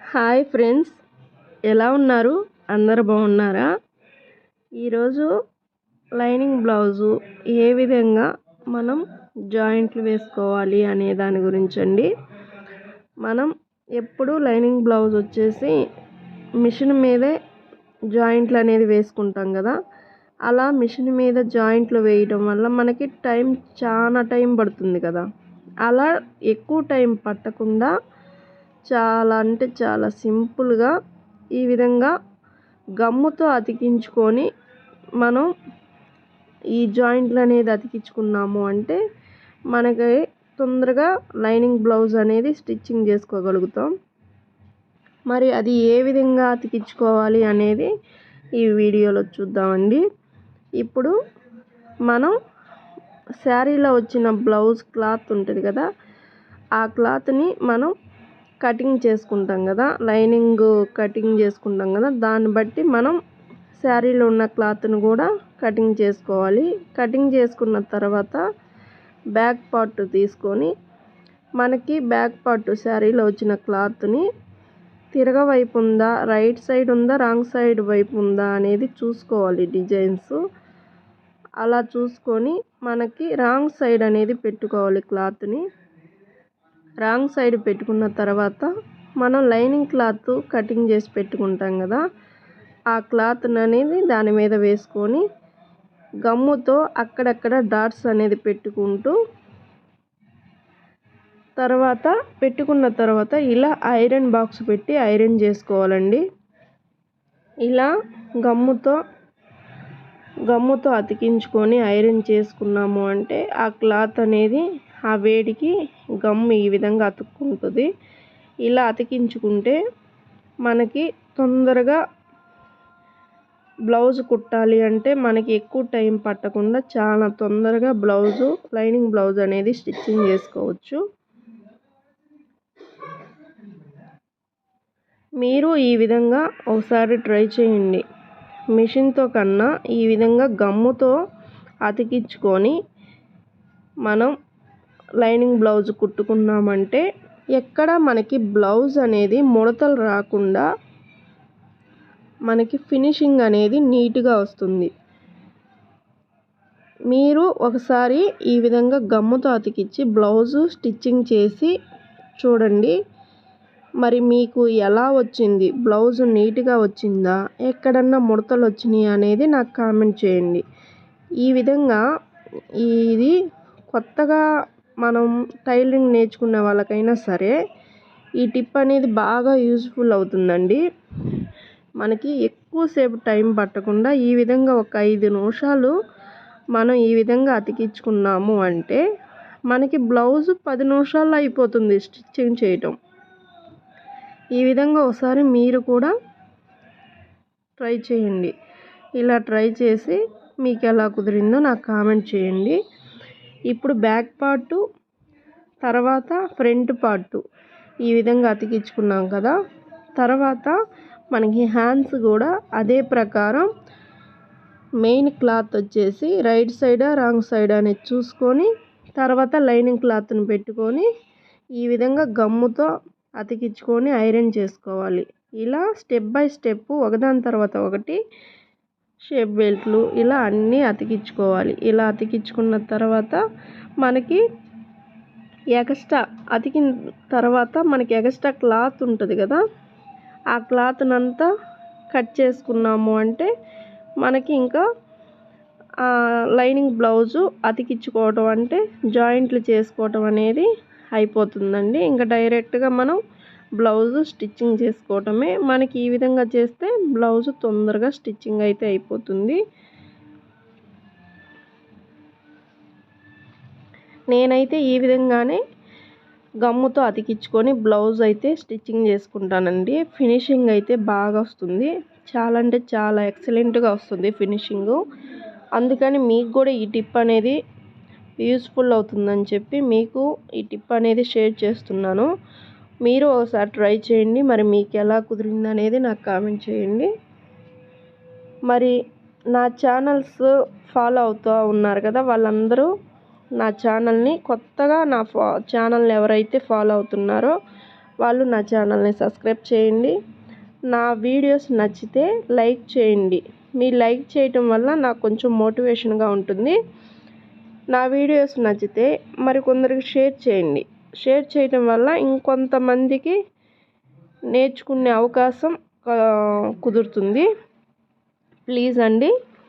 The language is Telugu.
హాయ్ ఫ్రెండ్స్ ఎలా ఉన్నారు? అందరు బాగున్నారా? ఈరోజు లైనింగ్ బ్లౌజు ఏ విధంగా మనం జాయింట్లు వేసుకోవాలి అనే దాని గురించి అండి మనం ఎప్పుడు లైనింగ్ బ్లౌజ్ వచ్చేసి మిషన్ మీదే జాయింట్లు అనేది వేసుకుంటాం కదా. అలా మిషన్ మీద జాయింట్లు వేయడం వల్ల మనకి టైం చాలా టైం పడుతుంది కదా. అలా ఎక్కువ టైం పట్టకుండా చాలా అంటే చాలా సింపుల్గా ఈ విధంగా గమ్ముతో అతికించుకొని మనం ఈ జాయింట్లు అనేది అతికించుకున్నాము అంటే మనకి తొందరగా లైనింగ్ బ్లౌజ్ అనేది స్టిచ్చింగ్ చేసుకోగలుగుతాం. మరి అది ఏ విధంగా అతికించుకోవాలి అనేది ఈ వీడియోలో చూద్దామండి. ఇప్పుడు మనం శారీలో వచ్చిన బ్లౌజ్ క్లాత్ ఉంటుంది కదా ఆ క్లాత్ని మనం కటింగ్ చేసుకుంటాం కదా లైనింగ్ కటింగ్ చేసుకుంటాం కదా దాన్ని బట్టి మనం శారీలో ఉన్న క్లాత్ని కూడా కటింగ్ చేసుకోవాలి. కటింగ్ చేసుకున్న తర్వాత బ్యాక్ పార్ట్ తీసుకొని మనకి బ్యాక్ పార్ట్ శారీలో వచ్చిన క్లాత్ని తిరగవైపు ఉందా రైట్ సైడ్ ఉందా రాంగ్ సైడ్ వైపు ఉందా అనేది చూసుకోవాలి డిజైన్స్. అలా చూసుకొని మనకి రాంగ్ సైడ్ అనేది పెట్టుకోవాలి క్లాత్ని. రాంగ్ సైడ్ పెట్టుకున్న తర్వాత మనం లైనింగ్ క్లాత్ కటింగ్ చేసి పెట్టుకుంటాం కదా ఆ క్లాత్ అనేది దాని మీద వేసుకొని గమ్ముతో అక్కడక్కడ డాట్స్ అనేది పెట్టుకుంటూ తర్వాత పెట్టుకున్న తర్వాత ఇలా ఐరన్ బాక్స్ పెట్టి ఐరన్ చేసుకోవాలండి. ఇలా గమ్ముతో గమ్ముతో అతికించుకొని ఐరన్ చేసుకున్నాము అంటే ఆ క్లాత్ అనేది ఆ వేడికి గమ్ము ఈ విధంగా అతుక్కుంటుంది. ఇలా అతికించుకుంటే మనకి తొందరగా బ్లౌజ్ కుట్టాలి అంటే మనకి ఎక్కువ టైం పట్టకుండా చాలా తొందరగా బ్లౌజు లైనింగ్ బ్లౌజ్ అనేది స్టిచ్చింగ్ చేసుకోవచ్చు. మీరు ఈ విధంగా ఒకసారి ట్రై చేయండి. మిషన్తో కన్నా ఈ విధంగా గమ్ముతో అతికించుకొని మనం లైనింగ్ బ్లౌజ్ కుట్టుకున్నామంటే ఎక్కడ మనకి బ్లౌజ్ అనేది ముడతలు రాకుండా మనకి ఫినిషింగ్ అనేది నీట్గా వస్తుంది. మీరు ఒకసారి ఈ విధంగా గమ్ముతో అతికిచ్చి బ్లౌజు స్టిచ్చింగ్ చేసి చూడండి. మరి మీకు ఎలా వచ్చింది? బ్లౌజ్ నీట్గా వచ్చిందా? ఎక్కడన్నా ముడతలు వచ్చినాయి అనేది నాకు కామెంట్ చేయండి. ఈ విధంగా ఇది కొత్తగా మనం టైలరింగ్ నేర్చుకునే వాళ్ళకైనా సరే ఈ టిప్ అనేది బాగా యూజ్ఫుల్ అవుతుందండి. మనకి ఎక్కువసేపు టైం పట్టకుండా ఈ విధంగా ఒక ఐదు నిమిషాలు మనం ఈ విధంగా అతికించుకున్నాము అంటే మనకి బ్లౌజ్ పది నిమిషాల్లో అయిపోతుంది స్టిచ్చింగ్ చేయటం. ఈ విధంగా ఒకసారి మీరు కూడా ట్రై చేయండి. ఇలా ట్రై చేసి మీకు ఎలా కుదిరిందో నాకు కామెంట్ చేయండి. ఇప్పుడు బ్యాక్ పార్టు తర్వాత ఫ్రంట్ పార్టు. ఈ విధంగా అతికించుకున్నాం కదా. తర్వాత మనకి హ్యాండ్స్ కూడా అదే ప్రకారం మెయిన్ క్లాత్ వచ్చేసి రైట్ సైడా రాంగ్ సైడ్ అనేది చూసుకొని తర్వాత లైనింగ్ క్లాత్ని పెట్టుకొని ఈ విధంగా గమ్ముతో అతికించుకొని ఐరన్ చేసుకోవాలి. ఇలా స్టెప్ బై స్టెప్ ఒకదాని తర్వాత ఒకటి షేప్ బెల్ట్లు ఇలా అన్నీ అతికించుకోవాలి. ఇలా అతికించుకున్న తర్వాత మనకి ఎగస్ట్రా అతికిన తర్వాత మనకి ఎగస్ట్రా క్లాత్ ఉంటుంది కదా? ఆ క్లాత్నంతా కట్ చేసుకున్నాము అంటే మనకి ఇంకా లైనింగ్ బ్లౌజు అతికించుకోవడం అంటే జాయింట్లు చేసుకోవటం అనేది అయిపోతుందండి. ఇంకా డైరెక్ట్గా మనం బ్లౌజ్ స్టిచ్చింగ్ చేసుకోవటమే. మనకి ఈ విధంగా చేస్తే బ్లౌజ్ తొందరగా స్టిచ్చింగ్ అయితే అయిపోతుంది. నేనైతే ఈ విధంగానే గమ్ముతో అతికించుకొని బ్లౌజ్ అయితే స్టిచ్చింగ్ చేసుకుంటానండి. ఫినిషింగ్ అయితే బాగా వస్తుంది. చాలా అంటే చాలా ఎక్సలెంట్గా వస్తుంది ఫినిషింగు. అందుకని మీకు కూడా ఈ టిప్ అనేది యూస్ఫుల్ అవుతుందని చెప్పి మీకు ఈ టిప్ అనేది షేర్ చేస్తున్నాను. మీరు ఒకసారి ట్రై చేయండి. మరి మీకు ఎలా కుదిరింది అనేది నాకు కామెంట్ చేయండి. మరి నా ఛానల్స్ ఫాలో అవుతూ ఉన్నారు కదా వాళ్ళందరూ నా ఛానల్ని కొత్తగా నా ఫా ఛానల్ని ఎవరైతే ఫాలో అవుతున్నారో వాళ్ళు నా ఛానల్ని సబ్స్క్రైబ్ చేయండి. నా వీడియోస్ నచ్చితే లైక్ చేయండి. మీ లైక్ చేయటం వల్ల నాకు కొంచెం మోటివేషన్గా ఉంటుంది. నా వీడియోస్ నచ్చితే మరి కొందరికి షేర్ చేయండి. షేర్ చేయటం వల్ల ఇంకొంతమందికి నేర్చుకునే అవకాశం కుదురుతుంది. ప్లీజ్ అండి.